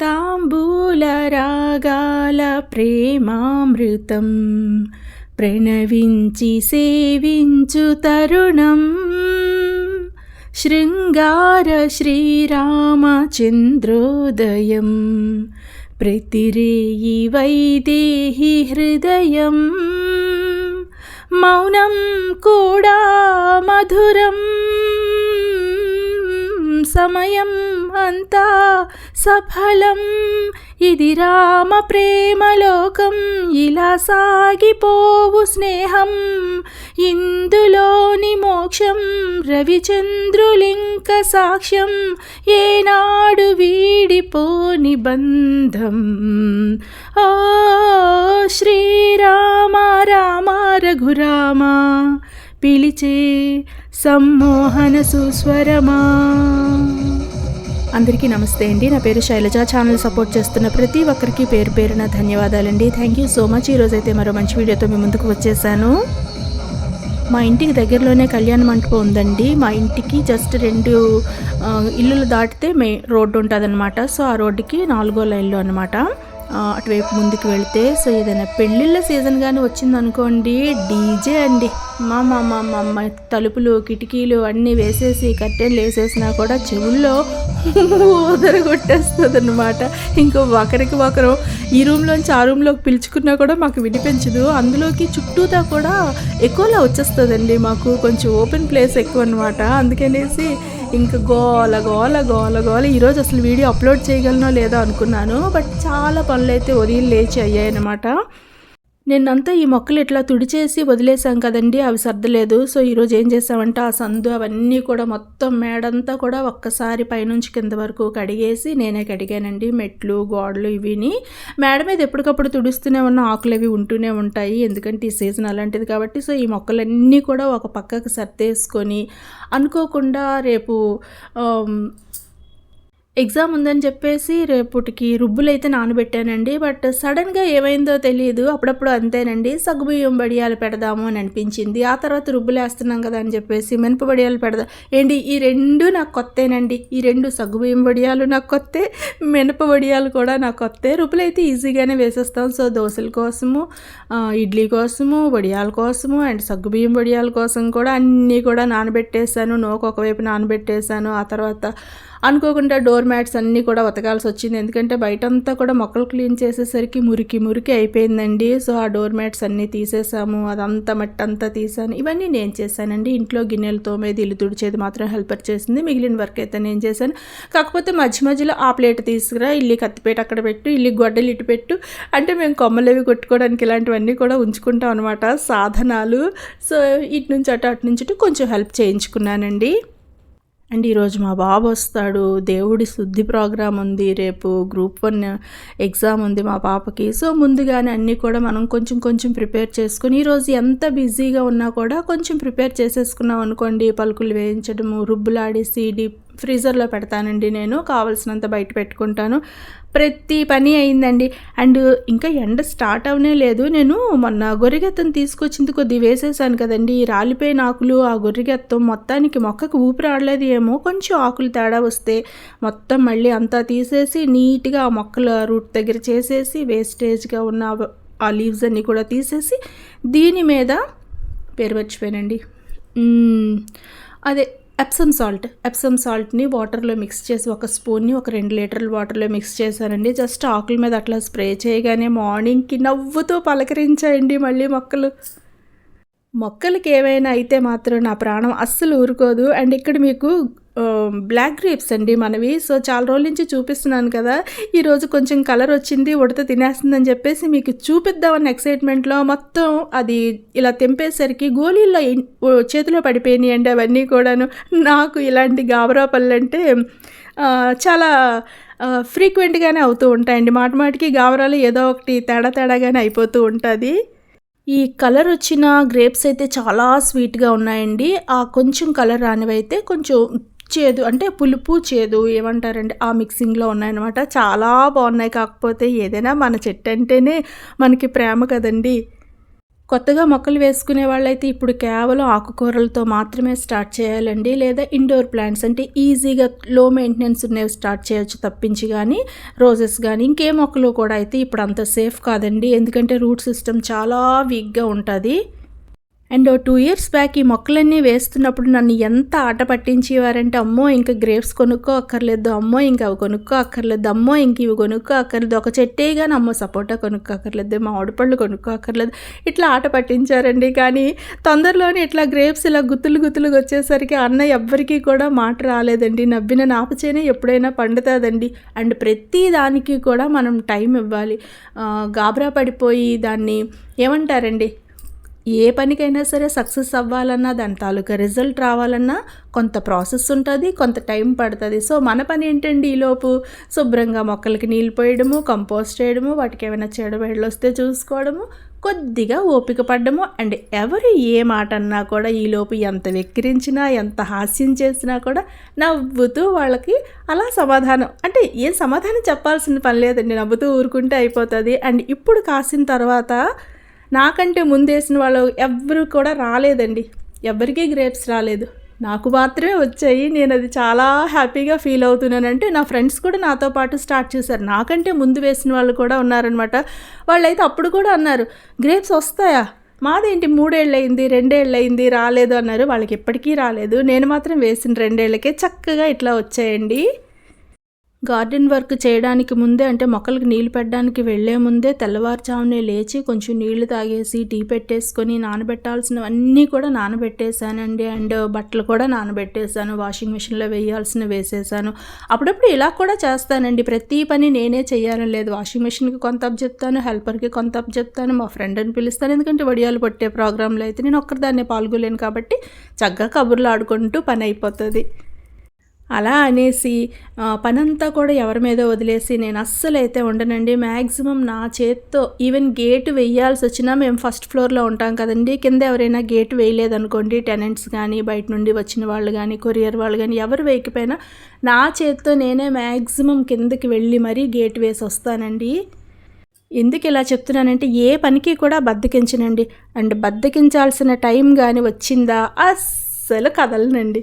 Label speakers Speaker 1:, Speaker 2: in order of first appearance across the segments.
Speaker 1: తాంబూలరాగాల ప్రేమామృతం. ప్రణవించి సేవించు తరుణం. శృంగార శ్రీరామచంద్రోదయం. ప్రతిరేయి వైదేహి హృదయం. మౌనం కూడా మధురం. సమయం అంతా సఫలం. ఇది రామ ప్రేమలోకం ఇలా సాగిపోవు స్నేహం. ఇందులోని మోక్షం రవిచంద్రులింక సాక్ష్యం. ఏనాడు వీడిపోని బంధం. ఓ శ్రీరామ రామ రఘురామ పిలిచే సమ్మోహన సుస్వరమా. అందరికీ నమస్తే అండి. నా పేరు శైలజ. ఛానల్ సపోర్ట్ చేస్తున్న ప్రతి ఒక్కరికి పేరు పేరున ధన్యవాదాలండి. Thank you so much. ఈరోజైతే మరో మంచి వీడియోతో మీ ముందుకు వచ్చేసాను. మా ఇంటికి దగ్గరలోనే కళ్యాణ మంటపం ఉందండి. మా ఇంటికి జస్ట్ రెండు ఇల్లులు దాటితే మే రోడ్డు ఉంటుంది సో ఆ రోడ్డుకి నాలుగో లైన్లో అనమాట అటువైపు ముందుకు వెళితే సో ఏదైనా పెళ్ళిళ్ళ సీజన్ కానీ వచ్చిందనుకోండి డీజే అండి. మా మా మా మా తలుపులు కిటికీలు అన్నీ వేసేసి కట్టెలు వేసేసినా కూడా చెవుల్లో ఊదర కొట్టేస్తుంది అనమాట ఇంకో ఒకరికి ఒకరు ఈ రూమ్లోంచి ఆ రూమ్లోకి పిలుచుకున్నా కూడా మాకు వినిపించదు. అందులోకి చుట్టూతా కూడా ఎక్కువలా వచ్చేస్తుందండి మాకు. కొంచెం ఓపెన్ ప్లేస్ ఎక్కువ అనమాట అందుకనేసి ఇంకా గోల గోల గోల గోల ఈరోజు అసలు వీడియో అప్లోడ్ చేయగలనో లేదో అనుకున్నాను బట్ చాలా పనులు అయితే ఉదయం లేచి అయ్యాయన్నమాట. నిన్నంతా ఈ మొక్కలు ఇట్లా తుడిచేసి వదిలేసాం కదండి అవి సర్దలేదు. సో ఈరోజు ఏం చేసామంటే ఆ సందు అవన్నీ కూడా మొత్తం మేడంతా కూడా ఒక్కసారి పైనుంచి కింద వరకు కడిగేసి నేనే కడిగానండి. మెట్లు గోడలు ఇవిని మేడ మీద ఎప్పటికప్పుడు తుడుస్తూనే ఉన్న ఆకులు అవి ఉంటూనే ఉంటాయి. ఎందుకంటే ఈ సీజన్ అలాంటిది కాబట్టి సో ఈ మొక్కలన్నీ కూడా ఒక పక్కకు సర్దేసుకొని అనుకోకుండా రేపు ఎగ్జామ్ ఉందని చెప్పేసి రేపటికి రుబ్బులు అయితే నానబెట్టానండి. బట్ సడన్గా ఏమైందో తెలియదు అప్పుడప్పుడు అంతేనండి. సగ్గుబియ్యం బడియాలు పెడదాము అని అనిపించింది. ఆ తర్వాత రుబ్బులు వేస్తున్నాం కదా అని చెప్పేసి మినప బడియాలు పెడదాం ఏంటి ఈ రెండు నాకు కొత్తేనండి. ఈ రెండు సగ్గుబియ్యం వడియాలు నాకు కొత్తే మినప వడియాలు కూడా నాకు కొత్తే. రుబ్బులు అయితే ఈజీగానే వేసేస్తాం. సో దోశల కోసము ఇడ్లీ కోసము వడియాల కోసము అండ్ సగ్గుబియ్యం వడియాల కోసం కూడా అన్నీ కూడా నానబెట్టేశాను. నోకు ఒకవైపు నానబెట్టేశాను. ఆ తర్వాత అనుకోకుండా డోర్ మ్యాట్స్ అన్నీ కూడా ఉతకాల్సి వచ్చింది. ఎందుకంటే బయటంతా కూడా మొక్కలు క్లీన్ చేసేసరికి మురికి మురికి అయిపోయిందండి. సో ఆ డోర్ మ్యాట్స్ అన్నీ తీసేసాము. అదంతా మట్టి అంతా తీసాను. ఇవన్నీ నేను చేశానండి. ఇంట్లో గిన్నెలు తోమేది ఇల్లు తుడిచేది మాత్రం హెల్పర్ చేసింది. మిగిలిన వర్క్ అయితే నేను చేశాను. కాకపోతే మధ్య మధ్యలో ఆ ప్లేట్ తీసుకురా ఇల్లు కత్తిపేట అక్కడ పెట్టు ఇల్లు గొడ్డలు ఇటు పెట్టు. అంటే మేము కొమ్మలవి కొట్టుకోవడానికి ఇలాంటివన్నీ కూడా ఉంచుకుంటాం అనమాట సాధనాలు. సో ఇటు నుంచి అటు అటు నుంచి ఇటు కొంచెం హెల్ప్ చేయించుకున్నానండి. అండ్ ఈరోజు మా బాబు వస్తాడు. దేవుడి శుద్ధి ప్రోగ్రామ్ ఉంది. రేపు గ్రూప్ వన్ ఎగ్జామ్ ఉంది మా పాపకి. సో ముందుగానే అన్నీ కూడా మనం కొంచెం కొంచెం ప్రిపేర్ చేసుకుని ఈరోజు ఎంత బిజీగా ఉన్నా కూడా కొంచెం ప్రిపేర్ చేసేసుకున్నాం అనుకోండి. పలుకులు వేయించడము రుబ్బులాడేసి డీప్ ఫ్రీజర్లో పెడతానండి నేను కావాల్సినంత బయట పెట్టుకుంటాను. ప్రతి పని అయిందండి. అండ్ ఇంకా ఎండ స్టార్ట్ అవనే లేదు. నేను మొన్న గొర్రెగెత్తం తీసుకొచ్చింది కొద్ది వేసేసాను కదండి. ఈ రాలిపోయిన ఆకులు ఆ గొర్రెగెత్తం మొత్తానికి మొక్కకు ఊపిరి ఆడలేదు ఏమో. కొంచెం ఆకులు తేడా వస్తే మొత్తం మళ్ళీ అంతా తీసేసి నీట్గా ఆ మొక్కల రూట్ దగ్గర చేసేసి వేస్టేజ్గా ఉన్న ఆ లీవ్స్ అన్నీ కూడా తీసేసి దీని మీద పేరు మర్చిపోయానండి. అదే ఎప్సమ్ సాల్ట్ ఎప్సమ్ సాల్ట్ని వాటర్లో మిక్స్ చేసి ఒక స్పూన్ని ఒక రెండు లీటర్ల వాటర్లో మిక్స్ చేశానండి. జస్ట్ ఆకుల మీద అట్లా స్ప్రే చేయగానే మార్నింగ్కి నవ్వుతూ పలకరించాయండి మళ్ళీ మొక్కలు. మొక్కలకి ఏమైనా అయితే మాత్రం నా ప్రాణం అస్సలు ఊరుకోదు. అండ్ ఇక్కడ మీకు Um, బ్లాక్ గ్రేప్స్ అండి మనవి. సో చాలా రోజుల నుంచి చూపిస్తున్నాను కదా. ఈరోజు కొంచెం కలర్ వచ్చింది ఉడత తినేస్తుందని చెప్పేసి మీకు చూపిద్దామన్న ఎక్సైట్మెంట్లో మొత్తం అది ఇలా తెంపేసరికి గోళీల్లో చేతిలో పడిపోయినాయి అండి అవన్నీ కూడాను. నాకు ఇలాంటి గాబరా పళ్ళు అంటే చాలా ఫ్రీక్వెంట్గానే అవుతూ ఉంటాయండి. మాట మాటికి గాబరాలు ఏదో ఒకటి తేడా తేడాగానే అయిపోతూ ఉంటుంది. ఈ కలర్ వచ్చిన గ్రేప్స్ అయితే చాలా స్వీట్గా ఉన్నాయండి. ఆ కొంచెం కలర్ రానివైతే కొంచెం చేదు అంటే పులుపు చేదు ఏమంటారండి? ఆ మిక్సింగ్లో ఉన్నాయన్నమాట. చాలా బాగున్నాయి. కాకపోతే ఏదైనా మన చెట్టు అంటేనే మనకి ప్రేమ కదండి. కొత్తగా మొక్కలు వేసుకునే వాళ్ళైతే ఇప్పుడు కేవలం ఆకుకూరలతో మాత్రమే స్టార్ట్ చేయాలండి. లేదా ఇండోర్ ప్లాంట్స్ అంటే ఈజీగా లో మెయింటెనెన్స్ ఉన్నవి స్టార్ట్ చేయొచ్చు తప్పించి కానీ రోజెస్ కానీ ఇంకే మొక్కలు కూడా అయితే ఇప్పుడు అంత సేఫ్ కాదండి. ఎందుకంటే రూట్ సిస్టమ్ చాలా వీక్గా ఉంటుంది. అండ్ టూ ఇయర్స్ బ్యాక్ ఈ మొక్కలన్నీ వేస్తున్నప్పుడు నన్ను ఎంత ఆట పట్టించేవారంటే అమ్మో ఇంకా గ్రేప్స్ కొనుక్కో అక్కర్లేదు అమ్మో ఇంకా అవి కొనుక్కో అక్కర్లేదు అమ్మో ఇంక ఇవి కొనుక్కో అక్కర్లేదు ఒక చెట్టే కానీ అమ్మో సపోటా కొనుక్కో అక్కర్లేదు మామిడిపళ్ళు కొనుక్కో అక్కర్లేదు ఇట్లా ఆట పట్టించారండి. కానీ తొందరలోనే ఇట్లా గ్రేప్స్ ఇలా గుత్తులు గుత్తులుగా వచ్చేసరికి అన్న ఎవ్వరికీ కూడా మాట రాలేదండి. నవ్విన నాపచేనే ఎప్పుడైనా పండుతుందండి. అండ్ ప్రతి దానికి కూడా మనం టైం ఇవ్వాలి. గాబరా పడిపోయి దాన్ని ఏమంటారండి? ఏ పనికైనా సరే సక్సెస్ అవ్వాలన్నా దాని తాలూకా రిజల్ట్ రావాలన్నా కొంత ప్రాసెస్ ఉంటుంది కొంత టైం పడుతుంది. సో మన పని ఏంటండి ఈలోపు శుభ్రంగా మొక్కలకి నీళ్ళు పోయడము కంపోస్ట్ చేయడము వాటికి ఏమైనా చెడబెడలు వస్తే చూసుకోవడము కొద్దిగా ఓపిక పడ్డము. అండ్ ఎవరు ఏ మాట అన్నా కూడా ఈలోపు ఎంత వెక్కిరించినా ఎంత హాస్యం చేసినా కూడా నవ్వుతూ వాళ్ళకి అలా సమాధానం. అంటే ఏ సమాధానం చెప్పాల్సిన పని లేదండి నవ్వుతూ ఊరుకుంటే అయిపోతుంది. అండ్ ఇప్పుడు కాసిన తర్వాత నాకంటే ముందేసిన వాళ్ళు ఎవ్వరు కూడా రాలేదండి. ఎవ్వరికీ గ్రేప్స్ రాలేదు. నాకు మాత్రమే వచ్చాయి. నేను అది చాలా హ్యాపీగా ఫీల్ అవుతున్నానంటే నా ఫ్రెండ్స్ కూడా నాతో పాటు స్టార్ట్ చేశారు. నాకంటే ముందు వేసిన వాళ్ళు కూడా ఉన్నారనమాట వాళ్ళైతే అప్పుడు కూడా అన్నారు గ్రేప్స్ వస్తాయా? మాదేంటి మూడేళ్ళు అయింది రెండేళ్ళు అయింది రాలేదు అన్నారు. వాళ్ళకి ఎప్పటికీ రాలేదు. నేను మాత్రం వేసిన రెండేళ్ళకే చక్కగా ఇట్లా వచ్చాయండి. గార్డెన్ వర్క్ చేయడానికి ముందే అంటే మొక్కలకు నీళ్ళు పెట్టడానికి వెళ్ళే ముందే తెల్లవారుజామునే లేచి కొంచెం నీళ్ళు తాగేసి టీ పెట్టేసుకొని నానబెట్టాల్సినవన్నీ కూడా నానబెట్టేశానండి. అండ్ బట్టలు కూడా నానబెట్టేశాను వాషింగ్ మిషన్లో వేయాల్సిన వేసేసాను అప్పుడప్పుడు ఇలా కూడా చేస్తానండి. ప్రతి పని నేనే చేయాలని లేదు. వాషింగ్ మిషన్కి కొంత అప్ చెప్తాను హెల్పర్కి కొంత అప్ చెప్తాను మా ఫ్రెండ్ని పిలుస్తాను. ఎందుకంటే వడియాలు పట్టే ప్రోగ్రాంలో అయితే నేను ఒక్కరిదాన్నే పాల్గొలేను కాబట్టి చక్కగా కబుర్లు ఆడుకుంటూ పని అయిపోతుంది. అలా అనేసి పనంతా కూడా ఎవరి మీద వదిలేసి నేను అస్సలు అయితే ఉండనండి. మ్యాక్సిమం నా చేత్తో ఈవెన్ గేట్ వేయాల్సి వచ్చినా మేము ఫస్ట్ ఫ్లోర్లో ఉంటాం కదండి. కింద ఎవరైనా గేట్ వేయలేదనుకోండి టెనెంట్స్ కానీ బయట నుండి వచ్చిన వాళ్ళు కానీ కొరియర్ వాళ్ళు కానీ ఎవరు వేయకపోయినా నా చేత్తో నేనే మ్యాక్సిమం కిందకి వెళ్ళి మరీ గేట్ వేసి వస్తానండి. ఎందుకు ఇలా చెప్తున్నానంటే ఏ పనికి కూడా బద్దకించనండి. అండ్ బద్దకించాల్సిన టైం కానీ వచ్చిందా? అస్సలు కదలనండి.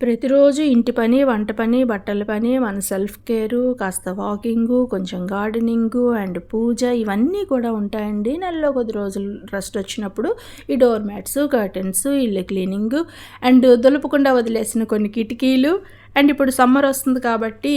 Speaker 1: ప్రతిరోజు ఇంటి పని వంట పని బట్టల పని మన సెల్ఫ్ కేరు కాస్త వాకింగు కొంచెం గార్డెనింగు అండ్ పూజ ఇవన్నీ కూడా ఉంటాయండి. నెలలో కొద్ది రోజులు రెస్ట్ వచ్చినప్పుడు ఈ డోర్ మ్యాట్స్ కర్టెన్స్ ఇల్లు క్లీనింగ్ అండ్ దులుపకుండా వదిలేసిన కొన్ని కిటికీలు. అండ్ ఇప్పుడు సమ్మర్ వస్తుంది కాబట్టి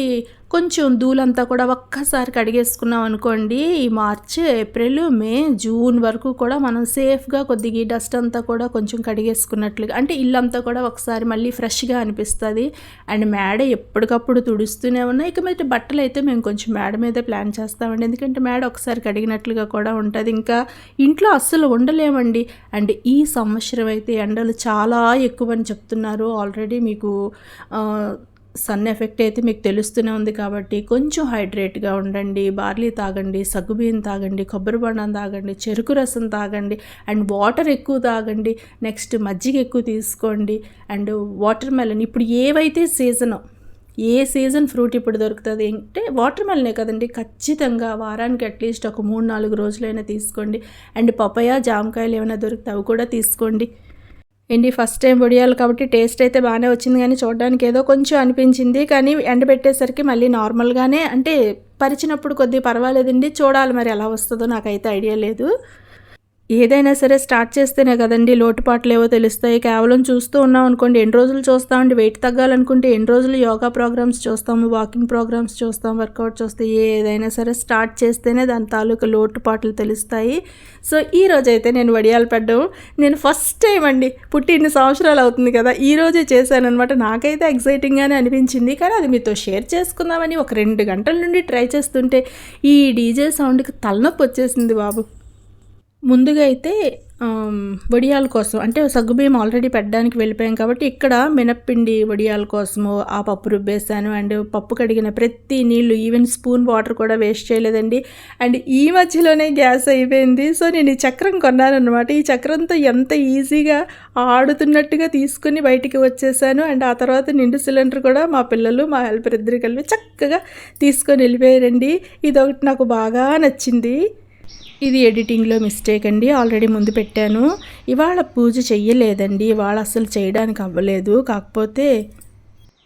Speaker 1: కొంచెం ధూళంతా కూడా ఒక్కసారి కడిగేసుకున్నాం అనుకోండి ఈ మార్చ్ ఏప్రిల్ మే జూన్ వరకు కూడా మనం సేఫ్గా కొద్దిగా డస్ట్ అంతా కూడా కొంచెం కడిగేసుకున్నట్లుగా అంటే ఇల్లంతా కూడా ఒకసారి మళ్ళీ ఫ్రెష్గా అనిపిస్తుంది. అండ్ మేడ ఎప్పటికప్పుడు తుడుస్తూనే ఉన్నాయి ఇక మీద బట్టలు అయితే మేము కొంచెం మేడ మీద ప్లాన్ చేస్తామండి. ఎందుకంటే మేడ ఒకసారి కడిగినట్లుగా కూడా ఉంటుంది. ఇంకా ఇంట్లో అస్సలు ఉండలేమండి. అండ్ ఈ సంవత్సరం అయితే ఎండలు చాలా ఎక్కువ అని చెప్తున్నారు. ఆల్రెడీ మీకు సన్ ఎఫెక్ట్ అయితే మీకు తెలుస్తూనే ఉంది కాబట్టి కొంచెం హైడ్రేట్గా ఉండండి బార్లీ తాగండి సగ్గుబియ్యం తాగండి కొబ్బరి బొండం తాగండి చెరుకు రసం తాగండి అండ్ వాటర్ ఎక్కువ తాగండి నెక్స్ట్ మజ్జిగ ఎక్కువ తీసుకోండి అండ్ వాటర్ మెలన్. ఇప్పుడు ఏవైతే సీజనో ఏ సీజన్ ఫ్రూట్ ఇప్పుడు దొరుకుతుంది అంటే వాటర్ మెలనే కదండి. ఖచ్చితంగా వారానికి అట్లీస్ట్ ఒక మూడు నాలుగు రోజులైనా తీసుకోండి అండ్ పపయ జామకాయలు ఏమైనా దొరికితే అవి కూడా తీసుకోండి. ఏంటి ఫస్ట్ టైం వడియాలు కాబట్టి టేస్ట్ అయితే బాగానే వచ్చింది కానీ చూడడానికి ఏదో కొంచెం అనిపించింది. కానీ ఎండబెట్టేసరికి మళ్ళీ నార్మల్గానే అంటే పరిచినప్పుడు కొద్దిగా పర్వాలేదండి. చూడాలి మరి ఎలా వస్తుందో నాకైతే ఐడియా లేదు. ఏదైనా సరే స్టార్ట్ చేస్తేనే కదండి లోటుపాట్లు ఏవో తెలుస్తాయి. కేవలం చూస్తూ ఉన్నాం అనుకోండి ఎన్ని రోజులు చూస్తామండి వెయిట్ తగ్గాలనుకుంటే ఎన్ని రోజులు యోగా ప్రోగ్రామ్స్ చూస్తాము వాకింగ్ ప్రోగ్రామ్స్ చూస్తాం వర్కౌట్ చూస్తే ఏదైనా సరే స్టార్ట్ చేస్తేనే దాని తాలూకు లోటుపాట్లు తెలుస్తాయి. సో ఈ రోజు అయితే నేను వడియాలు పెట్టడం. నేను ఫస్ట్ టైం అండి పుట్టి ఇన్ని సంవత్సరాలు అవుతుంది కదా ఈ రోజే చేశాను అనమాట నాకైతే ఎగ్జైటింగ్గానే అనిపించింది కానీ అది మీతో షేర్ చేసుకుందామని ఒక రెండు గంటల నుండి ట్రై చేస్తుంటే ఈ డీజే సౌండ్కి తలనొప్పి వచ్చేసింది బాబు. ముందుగా అయితే వడియాల కోసం అంటే సగ్గుబియ్యం ఆల్రెడీ పెట్టడానికి వెళ్ళిపోయాం కాబట్టి ఇక్కడ మినప్పిండి వడియాల కోసము ఆ పప్పు రుబ్బేసాను అండ్ పప్పు కడిగిన ప్రతి నీళ్ళు ఈవెన్ స్పూన్ వాటర్ కూడా వేస్ట్ చేయలేదండి. అండ్ ఈ మధ్యలోనే గ్యాస్ అయిపోయింది. సో నేను ఈ చక్రం కొన్నాను అనమాట ఈ చక్రంతో ఎంత ఈజీగా ఆడుతున్నట్టుగా తీసుకుని బయటికి వచ్చేసాను. అండ్ ఆ తర్వాత నిండు సిలిండర్ కూడా మా పిల్లలు మా హెల్పర్ ఇద్దరు కలిపి చక్కగా తీసుకొని వెళ్ళిపోయారండి. ఇదొకటి నాకు బాగా నచ్చింది. ఇది ఎడిటింగ్లో మిస్టేక్ అండి. ఆల్రెడీ ముందు పెట్టాను. ఇవాళ పూజ చెయ్యలేదండి. ఇవాళ అసలు చేయడానికి అవ్వలేదు. కాకపోతే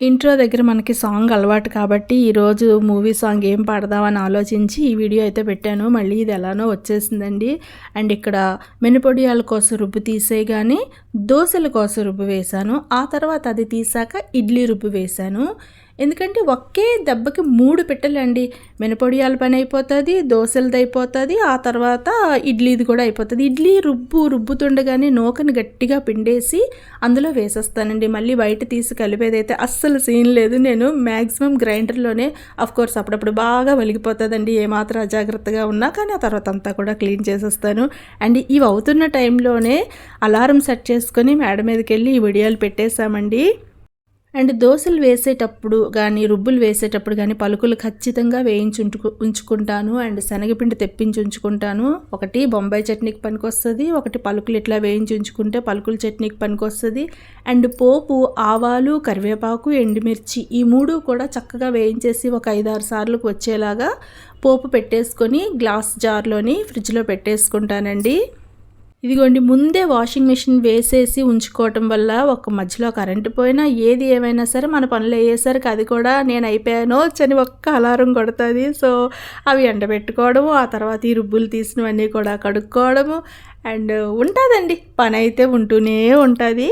Speaker 1: ఇంట్రో దగ్గర మనకి సాంగ్ అలవాటు కాబట్టి ఈరోజు మూవీ సాంగ్ ఏం పాడదామని ఆలోచించి ఈ వీడియో అయితే పెట్టాను. మళ్ళీ ఇది ఎలానో వచ్చేసిందండి. అండ్ ఇక్కడ మినపొడియాల కోసం రుబ్బు తీసేయగానే దోశల కోసం రుబ్బు వేశాను. ఆ తర్వాత అది తీసాక ఇడ్లీ రుబ్బు వేశాను. ఎందుకంటే ఒకే దెబ్బకి మూడు పిట్టలండి. మినపొడియాల పని అయిపోతుంది దోశలది అయిపోతుంది ఆ తర్వాత ఇడ్లీది కూడా అయిపోతుంది. ఇడ్లీ రుబ్బు రుబ్బుతుండగానే నూకని గట్టిగా పిండేసి అందులో వేసేస్తానండి. మళ్ళీ బయట తీసి కలిపేదైతే అస్సలు సీన్ లేదు. నేను మ్యాక్సిమం గ్రైండర్లోనే కోర్స్ అప్పుడప్పుడు బాగా వెలిగిపోతుందండి ఏమాత్రం అజాగ్రత్తగా ఉన్నా కానీ ఆ తర్వాత అంతా కూడా క్లీన్ చేసేస్తాను. అండ్ ఇవి అవుతున్న టైంలోనే అలారం సెట్ చేసుకొని మేడ మీదకి వెళ్ళి ఈ వీడియోలు పెట్టేశామండి. అండ్ దోశలు వేసేటప్పుడు కానీ రుబ్బులు వేసేటప్పుడు కానీ పలుకులు ఖచ్చితంగా వేయించి ఉంచుకుంటాను. అండ్ శనగపిండి తెప్పించి ఉంచుకుంటాను. ఒకటి బొంబాయి చట్నీకి పనికొస్తుంది ఒకటి పలుకులు ఇట్లా వేయించి ఉంచుకుంటే పలుకుల చట్నీకి పనికొస్తుంది. అండ్ పోపు ఆవాలు కరివేపాకు ఎండుమిర్చి ఈ మూడు కూడా చక్కగా వేయించేసి ఒక ఐదారు సార్లకు వచ్చేలాగా పోపు పెట్టేసుకొని గ్లాస్ జార్లోని ఫ్రిడ్జ్లో పెట్టేసుకుంటానండి. ఇదిగోండి ముందే వాషింగ్ మిషన్ వేసేసి ఉంచుకోవటం వల్ల ఒక మధ్యలో కరెంటు పోయినా ఏది ఏమైనా సరే మన పనులు అయ్యేసరికి అది కూడా నేను అయిపోయానో. అని ఒక్క అలారం కొడుతుంది. సో అవి ఎండబెట్టుకోవడము ఆ తర్వాత ఈ రుబ్బులు తీసినవన్నీ కూడా కడుక్కోవడము. అండ్ ఉంటుందండి పని అయితే ఉంటూనే ఉంటుంది.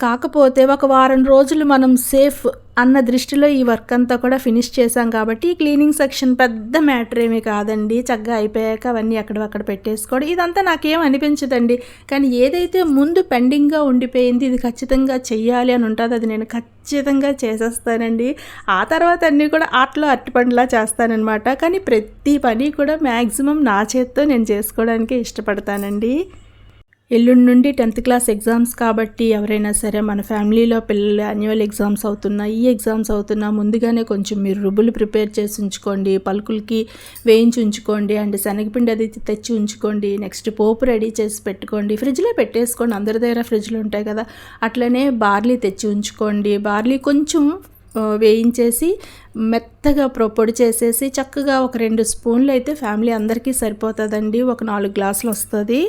Speaker 1: కాకపోతే ఒక వారం రోజులు మనం సేఫ్ అన్న దృష్టిలో ఈ వర్క్ అంతా కూడా ఫినిష్ చేశాం కాబట్టి ఈ క్లీనింగ్ సెక్షన్ పెద్ద మ్యాటర్ ఏమీ కాదండి. చక్కగా అయిపోయాక అవన్నీ అక్కడ పెట్టేసుకోవడం. ఇదంతా నాకేం అనిపించదండి. కానీ ఏదైతే ముందు పెండింగ్గా ఉండిపోయింది ఇది ఖచ్చితంగా చెయ్యాలి అని ఉంటుంది అది నేను ఖచ్చితంగా చేసేస్తానండి. ఆ తర్వాత అన్నీ కూడా ఆటలో అట్టిపండులా చేస్తానన్నమాట. కానీ ప్రతి పని కూడా మ్యాక్సిమం నా చేత్తో నేను చేసుకోవడానికి ఇష్టపడతానండి. ఎల్లుండి నుండి టెన్త్ క్లాస్ ఎగ్జామ్స్ కాబట్టి ఎవరైనా సరే మన ఫ్యామిలీలో పిల్లలు యాన్యువల్ ఎగ్జామ్స్ అవుతున్నా ఈ ఎగ్జామ్స్ అవుతున్నా ముందుగానే కొంచెం మీరు రుబ్బులు ప్రిపేర్ చేసి ఉంచుకోండి పలుకులకి వేయించి ఉంచుకోండి అండ్ శనగపిండి అది తెచ్చి ఉంచుకోండి నెక్స్ట్ పోపు రెడీ చేసి పెట్టుకోండి. ఫ్రిడ్జ్లో పెట్టేసుకోండి అందరి దగ్గర ఫ్రిడ్జ్లు ఉంటాయి కదా అట్లనే బార్లీ తెచ్చి ఉంచుకోండి. బార్లీ కొంచెం వేయించేసి మెత్తగా పొడి చేసేసి చక్కగా ఒక రెండు స్పూన్లు అయితే ఫ్యామిలీ అందరికీ సరిపోతుందండి. ఒక నాలుగు గ్లాసులు వస్తుంది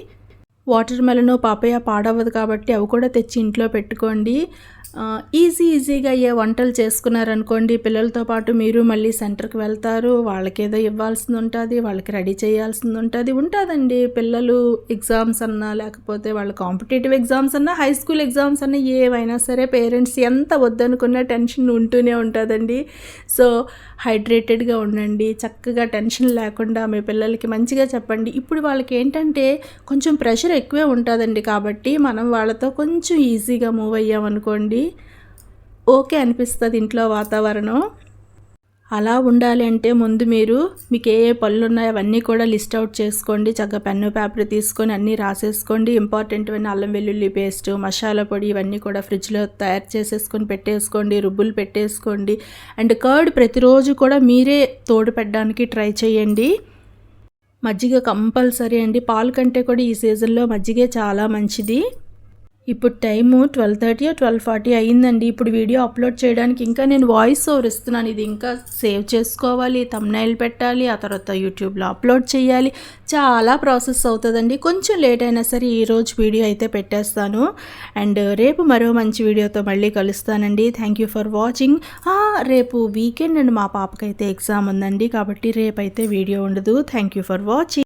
Speaker 1: వాటర్ మెలను పాపయ్య పాడవదు కాబట్టి అవి కూడా తెచ్చి ఇంట్లో పెట్టుకోండి. ఈజీ ఈజీగా అయ్యే వంటలు చేసుకున్నారనుకోండి పిల్లలతో పాటు మీరు మళ్ళీ సెంటర్కి వెళ్తారు వాళ్ళకి ఏదో ఇవ్వాల్సింది ఉంటుంది వాళ్ళకి రెడీ చేయాల్సింది ఉంటుంది. ఉంటుందండి. పిల్లలు ఎగ్జామ్స్ అన్నా లేకపోతే వాళ్ళ కాంపిటేటివ్ ఎగ్జామ్స్ అన్నా హై స్కూల్ ఎగ్జామ్స్ అన్నా ఏవైనా సరే పేరెంట్స్ ఎంత వద్దనుకున్న టెన్షన్ ఉంటూనే ఉంటుందండి. సో హైడ్రేటెడ్గా ఉండండి. చక్కగా టెన్షన్ లేకుండా మీ పిల్లలకి మంచిగా చెప్పండి. ఇప్పుడు వాళ్ళకి ఏంటంటే కొంచెం ప్రెషర్ ఎక్కువే ఉంటుందండి. కాబట్టి మనం వాళ్ళతో కొంచెం ఈజీగా మూవ్ అయ్యామనుకోండి ఓకే అనిపిస్తుంది ఇంట్లో వాతావరణం. అలా ఉండాలి అంటే ముందు మీరు మీకు ఏ ఏ పళ్ళు ఉన్నాయో అవన్నీ కూడా లిస్ట్ అవుట్ చేసుకోండి. చక్కగా పెన్ను పేపర్ తీసుకొని అన్నీ రాసేసుకోండి. ఇంపార్టెంట్ అల్లం వెల్లుల్లి పేస్ట్ మసాలా పొడి ఇవన్నీ కూడా ఫ్రిడ్జ్లో తయారు చేసేసుకొని పెట్టేసుకోండి. రుబ్బులు పెట్టేసుకోండి. అండ్ కర్డ్ ప్రతిరోజు కూడా మీరే తోడు పెట్టడానికి ట్రై చేయండి. మజ్జిగ కంపల్సరీ అండి. పాలు కంటే కూడా ఈ సీజన్లో మజ్జిగే చాలా మంచిది. ఇప్పుడు time twelve thirty twelve forty అయ్యిందండి. ఇప్పుడు వీడియో అప్లోడ్ చేయడానికి ఇంకా నేను వాయిస్ ఓవర్ ఇస్తున్నాను. ఇది ఇంకా సేవ్ చేసుకోవాలి తమ్నైల్ పెట్టాలి ఆ తర్వాత యూట్యూబ్లో అప్లోడ్ చేయాలి. చాలా ప్రాసెస్ అవుతుందండి. కొంచెం లేట్ అయినా సరే ఈరోజు వీడియో అయితే పెట్టేస్తాను. అండ్ రేపు మరో మంచి వీడియోతో మళ్ళీ కలుస్తానండి. థ్యాంక్ యూ ఫర్ వాచింగ్ రేపు వీకెండ్ అండ్ మా పాపకైతే ఎగ్జామ్ ఉందండి. కాబట్టి రేపు అయితే వీడియో ఉండదు. Thank you for watching